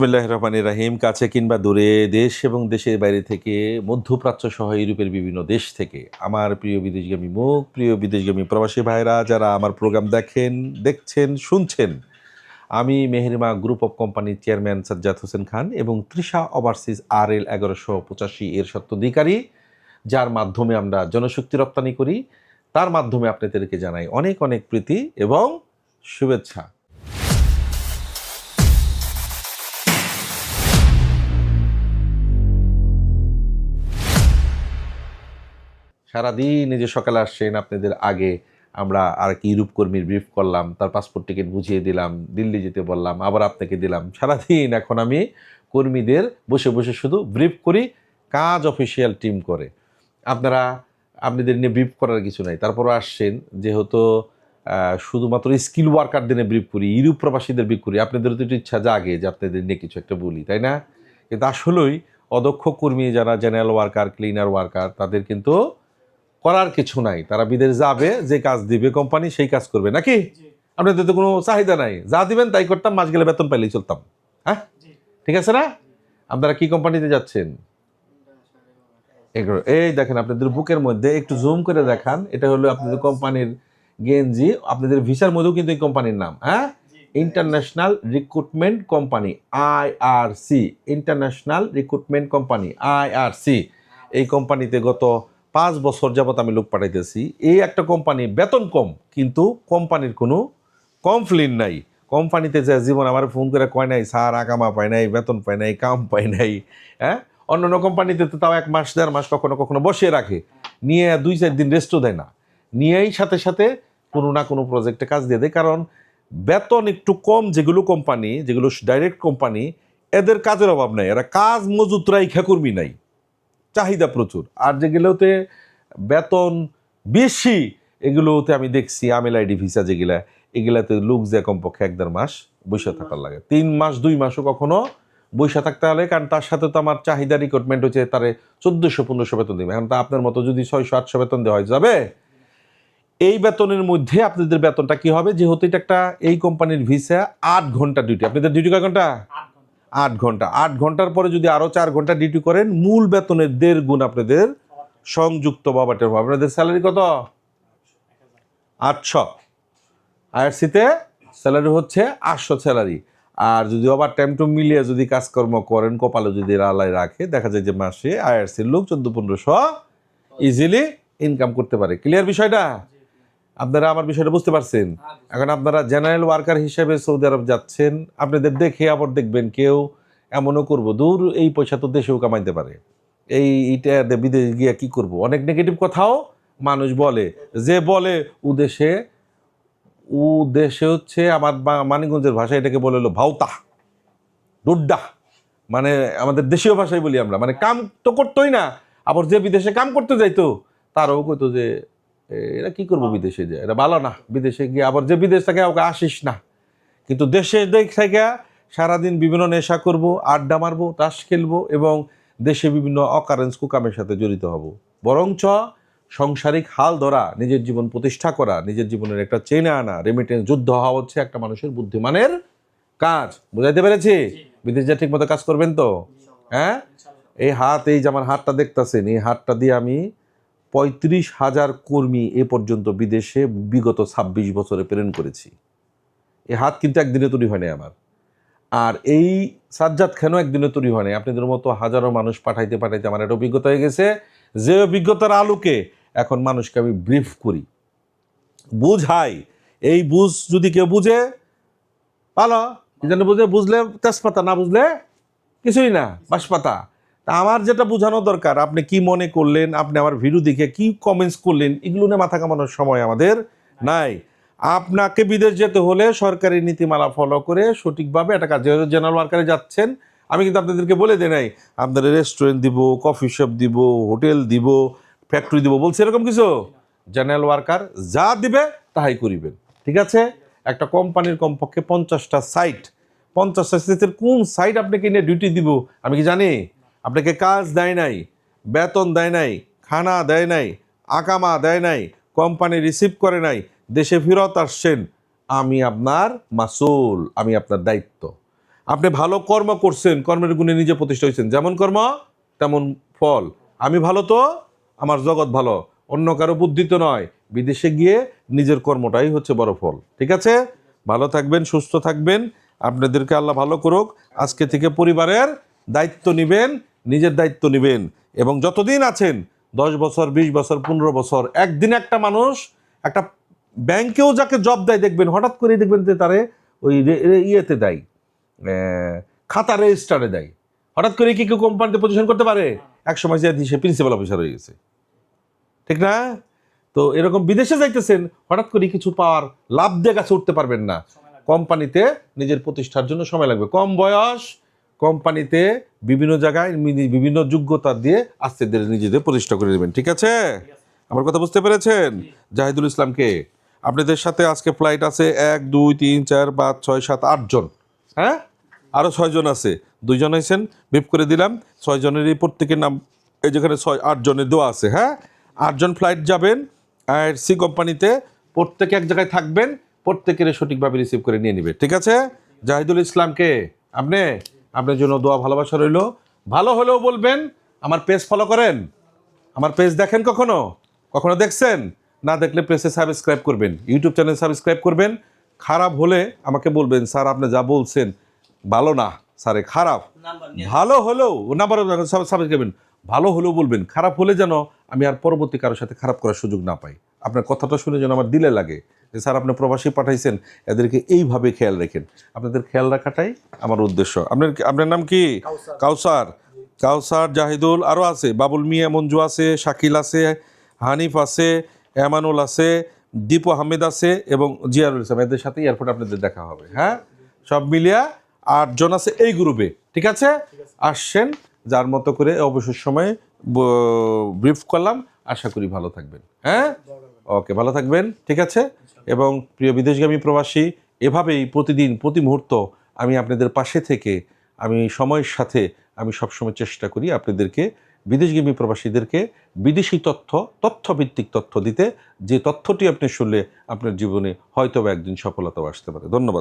বিসমিল্লাহ রহমান রাহিম, কাছে কিংবা দূরে দেশ এবং দেশের বাইরে থেকে, মধ্যপ্রাচ্য সহ ইউরোপের বিভিন্ন দেশ থেকে। আমার প্রিয় বিদেশগামী মুখ, প্রিয় বিদেশগামী প্রবাসী ভাইরা, যারা আমার প্রোগ্রাম দেখেন, দেখছেন, শুনছেন, আমি মেহেরিমা গ্রুপ অফ কোম্পানির চেয়ারম্যান সাজ্জাদ হোসেন খান এবং তৃষা ওভারসিজ আর এল এগারোশো পঁচাশি এর সত্ত্বাধিকারী যার মাধ্যমে আমরা জনশক্তি রপ্তানি করি। তার মাধ্যমে আপনাদেরকে জানাই অনেক অনেক প্রীতি এবং শুভেচ্ছা। সারাদিন এই যে সকালে আসছেন, আপনাদের আগে আমরা আর কি ইউরোপ কর্মীর ব্রিফ করলাম, তার পাসপোর্ট টিকিট বুঝিয়ে দিলাম, দিল্লি যেতে বললাম, আবার আপনাকে দিলাম। সারাদিন এখন আমি কর্মীদের বসে বসে শুধু ব্রিফ করি, কাজ অফিসিয়াল টিম করে। আপনারা, আপনাদের নিয়ে ব্রিফ করার কিছু নাই। তারপর আসছেন, যেহেতু শুধুমাত্র স্কিল ওয়ার্কার দিনে ব্রিফ করি, ইউরোপ প্রবাসীদের ব্রিফ করি আপনাদের তো একটু ইচ্ছা জাগে যে আপনাদের নিয়ে কিছু একটা বলি, তাই না? কিন্তু আসলেই অদক্ষ কর্মী যারা জেনারেল ওয়ার্কার ক্লিনার ওয়ার্কার তাদের কিন্তু করার কিছু নাই। তারা বিদেশ যাবে যে কাজ দিবে কোম্পানি সেই কাজ করবে। নাকি? আপনাদের তো কোনো চাহিদা নাই। যা দিবেন তাই করতাম মাস গেলে বেতন পাইলেই চলতাম। হ্যাঁ? ঠিক আছে না? আপনারা কি কোম্পানিতে যাচ্ছেন? এগুলো এই দেখেন আপনাদের বুকের মধ্যে একটু জুম করে দেখান। এটা হলো আপনাদের কোম্পানির গেঞ্জি। আপনাদের ভিসার মধ্যেও কিন্তু এই কোম্পানির নাম হ্যাঁ? International recruitment company IRC international recruitment company IRC এই কোম্পানিতে গত পাঁচ বছর যাবত আমি লোক পাঠাইতেছি। এই একটা কোম্পানি বেতন কম, কিন্তু কোম্পানির কোনো কমপ্লেন নাই। কোম্পানিতে যে জীবন আমার ফোন করে কয় নাই সার আকামা পায় নাই, বেতন পায় নাই, কাম পায় নাই। হ্যাঁ? অন্য অন্য কোম্পানিতে তো তাও এক মাস, দেড় মাস কখনো কখনো বসিয়ে রাখে। নিয়ে দুই, চার দিন রেস্টও দেয় না। নিয়েই সাথে সাথে কোনো না কোনো প্রজেক্টে কাজ দিয়ে দেয়। কারণ বেতন একটু কম যেগুলো কোম্পানি, যেগুলো ডাইরেক্ট কোম্পানি, এদের কাজের অভাব নাই। এরা কাজ মজুত রাইখা কর্মী নাই। চাহিদা প্রচুর। আর যেগুলোতে বেতন বেশি এগুলোতে আমি দেখছি আমেল আইডি ভিসা যেগুলা এগুলাতে লোক যে কমপক্ষে এক দেড় মাস বসে থাকার লাগে। তিন মাস দুই মাসও কখনো বসে থাকতে হলে কারণ তার সাথে তো আমার চাহিদা রিক্রুটমেন্ট হচ্ছে তারে চোদ্দোশো পনেরোশো বেতন দেবে। এখন তো আপনার মতো যদি ছয়শো আটশো বেতন দেওয়া হয় যাবে এই বেতনের মধ্যে আপনাদের বেতনটা কি হবে? যেহেতু এটা একটা এই কোম্পানির ভিসা আট ঘণ্টা ডিউটি আপনাদের ডিউটি কয় ঘণ্টা? আট ঘণ্টা। আট ঘণ্টার পরে যদি আরও চার ঘণ্টা ডিউটি করেন, মূল বেতনের দেড় গুণ আপনাদের সংযুক্ত বাবাটের আপনাদের স্যালারি কত? আটশো। আইআরসিতে স্যালারি হচ্ছে আটশো স্যালারি আর যদি ওভার টাইম টু মিলিয়ে যদি কাজকর্ম করেন, কপালে যদি রালায় রাখে, দেখা যায় যে মাসে আইআরসির লোক চোদ্দ, পনেরোশো ইজিলি ইনকাম করতে পারে। ক্লিয়ার বিষয়টা? আপনারা আমার বিষয়টা বুঝতে পারছেন? এখন আপনারা জেনারেল ওয়ার্কার হিসেবে সৌদি আরব যাচ্ছেন আপনাদের দেখে আবার দেখবেন কেউ এমনও করব। দূর এই পয়সা তো দেশেও কামাইতে পারে। এই এইটা বিদেশ গিয়ে কি করব? অনেক নেগেটিভ কথাও মানুষ বলে। যে বলে উদেশে দেশে হচ্ছে আমার মানিকগঞ্জের ভাষায় এটাকে বলে হলো ভাউতা ডুড্ডা। মানে আমাদের দেশীয় ভাষায় বলি আমরা। মানে কাম তো করতোই না আবার যে বিদেশে কাম করতে যাইতো তারাও কইতো যে "এ, এরা কি করব বিদেশে যায়? এটা ভালো না। বিদেশে গিয়ে আবার যে বিদেশ থেকে ওকে আসিস না। কিন্তু দেশে দেখ থেকে সারাদিন বিভিন্ন নেশা করব আড্ডা মারবো তাস খেলব এবং দেশে বিভিন্ন অকারেন্স কুকামের সাথে জড়িত হব। বরঞ্চ সংসারিক হাল ধরা নিজের জীবন প্রতিষ্ঠা করা নিজের জীবনের একটা চেনে আনা রেমিটেন্স যুদ্ধ হওয়া হচ্ছে একটা মানুষের বুদ্ধিমানের কাজ। বুঝাইতে পেরেছি? বিদেশ যা ঠিক মতো কাজ করবেন তো? হ্যাঁ? এই হাত এই যে আমার হাতটা দেখতাছেন এই হাতটা দিয়ে আমি পঁয়ত্রিশ হাজার কর্মী এ পর্যন্ত বিদেশে বিগত ছাব্বিশ বছরে প্রেরণ করেছি। এ হাত কিন্তু একদিনে তৈরি হয়নি আমার। আর এই সাজ্জাদ খানও একদিনে তৈরি হয়নি আপনাদের মতো হাজারো মানুষ পাঠাইতে পাঠাইতে আমার একটা অভিজ্ঞতা হয়ে গেছে। যে অভিজ্ঞতার আলোকে এখন মানুষকে আমি ব্রিফ করি। বুঝাই। এই বুঝ যদি কেউ বুঝে যেন বুঝে? বুঝলে তেজপাতা, না বুঝলে কিছুই না। বাঁশপাতা। তা আমার যেটা বোঝানো দরকার, আপনি কি মনে করলেন, আপনি আমার ভিডিও দেখে কি কমেন্টস করলেন, এগুলো নিয়ে মাথা কামানোর সময় আমাদের নাই। আপনাকে বিদেশ যেতে হলে সরকারি নীতিমালা ফলো করে সঠিকভাবে একটা কাজ জেনারেল ওয়ার্কারে যাচ্ছেন, আমি কিন্তু আপনাদেরকে বলে দিই নাই, আপনাদের রেস্টুরেন্ট দিব কফি শপ দিব হোটেল দিব ফ্যাক্টরি দিব, বলছে এরকম কিছু? জেনারেল ওয়ার্কার যা দিবে তাহাই করিবেন, ঠিক আছে? একটা কোম্পানির কমপক্ষে পঞ্চাশটা সাইট পঞ্চাশটা সাইটের কোন সাইট আপনাকে নিয়ে ডিউটি দিব, আমি কি জানি? আপনাকে কাজ দেয় নাই, বেতন দেয় নাই, খানা দেয় নাই, আকামা দেয় নাই, কোম্পানি রিসিভ করে নাই, দেশে ফেরত আসছেন। আমি আপনার মাসুল, আমি আপনার দায়িত্ব। আপনি ভালো কর্ম করছেন, কর্মের গুণে নিজে প্রতিষ্ঠা হয়েছেন। যেমন কর্ম, তেমন ফল। আমি ভালো তো, আমার জগৎ ভালো। অন্য কারও বুদ্ধি তো নয়। বিদেশে গিয়ে নিজের কর্মটাই হচ্ছে বড় ফল। ঠিক আছে? ভালো থাকবেন, সুস্থ থাকবেন। আপনাদেরকে আল্লাহ ভালো করুক। আজকে থেকে পরিবারের দায়িত্ব নেবেন। নিজের দায়িত্ব নেবেন এবং যতদিন আছেন দশ বছর বিশ বছর পনেরো বছর একদিন একটা মানুষ একটা ব্যাংকেও যাকে জব দেয় দেখবেন হঠাৎ করে দেখবেন যে তারে ওই ইয়েতে দেয় খাতা রেজিস্টারে দেয়। হঠাৎ করে কি কেউ কোম্পানিতে পজিশন করতে পারে? এক সময় যে সে প্রিন্সিপাল অফিসার হয়ে গেছে। ঠিক না? তো এরকম বিদেশে যাইতেছেন হঠাৎ করে কিছু পাওয়ার লাভ দিয়ে কাছে উঠতে পারবেন না। কোম্পানিতে নিজের প্রতিষ্ঠার জন্য সময় লাগবে। কম বয়স কোম্পানিতে বিভিন্ন জায়গায় বিভিন্ন যোগ্যতা দিয়ে আস্তে ধীরে নিজেদের প্রতিষ্ঠা করে নেবেন, ঠিক আছে? আমার কথা বুঝতে পেরেছেন? জাহিদুল ইসলামকে? আপনাদের সাথে আজকে ফ্লাইট আছে এক, দুই, তিন, চার, পাঁচ, ছয়, সাত আটজন হ্যাঁ? আরও ছয়জন আছে। দুইজন হয়েছেন বিপ করে দিলাম। ছয়জনেরই প্রত্যেকের নাম, এই যেখানে ছয় আটজনের দেওয়া আছে হ্যাঁ? আটজন ফ্লাইট যাবেন আর সি কোম্পানিতে প্রত্যেকে এক জায়গায় থাকবেন, প্রত্যেকের সঠিকভাবে রিসিভ করে নিয়ে নেবে, ঠিক আছে? জাহিদুল ইসলামকে? আপনি? আপনার জন্য দোয়া ভালোবাসা রইল। ভালো হলেও বলবেন আমার পেজ ফলো করেন। আমার পেজ দেখেন কখনো? কখনো দেখছেন? না দেখলে পেজে সাবস্ক্রাইব করবেন। ইউটিউব চ্যানেল সাবস্ক্রাইব করবেন। খারাপ হলে আমাকে বলবেন স্যার আপনি যা বলছেন ভালো না। স্যারে খারাপ। ভালো হলেও নাম্বার সাবস্ক্রাইব করবেন ভালো হলেও বলবেন খারাপ হলে যেন আমি আর পরবর্তী কারোর সাথে খারাপ করার সুযোগ না পাই। আপনার কথাটা শুনে যেন আমার দিলে লাগে। যে স্যার আপনি প্রবাসী পাঠাইছেন এদেরকে এইভাবে খেয়াল রাখেন। আপনাদের খেয়াল রাখাটাই আমার উদ্দেশ্য। আপনার আপনার নাম কি? কাউসার। কাউসার। জাহিদুল আরও আছে। বাবুল মিয়া মঞ্জু আছে শাকিল আছে হানিফ আছে এমানুল আছে দীপু আহমেদ আছে এবং জিয়ারুল ইসলাম। এদের সাথে এয়ারপোর্ট আপনাদের দেখা হবে। হ্যাঁ? সব মিলিয়া আটজন আছে এই গ্রুপে। ঠিক আছে? আসছেন যার মতো করে অবসর সময়ে ব্রিফ করলাম। আশা করি ভালো থাকবেন। হ্যাঁ? ওকে, ভালো থাকবেন, ঠিক আছে? এবং প্রিয় বিদেশগামী প্রবাসী, এভাবেই প্রতিদিন, প্রতি মুহূর্ত আমি আপনাদের পাশে থেকে, আমি সময়ের সাথে, আমি সবসময় চেষ্টা করি আপনাদেরকে, বিদেশগামী প্রবাসীদেরকে বিদেশি তথ্য, তথ্যভিত্তিক তথ্য দিতে। যে তথ্যটি আপনি শুনলে আপনার জীবনে হয়তো একদিন সফলতাও আসতে পারে। ধন্যবাদ।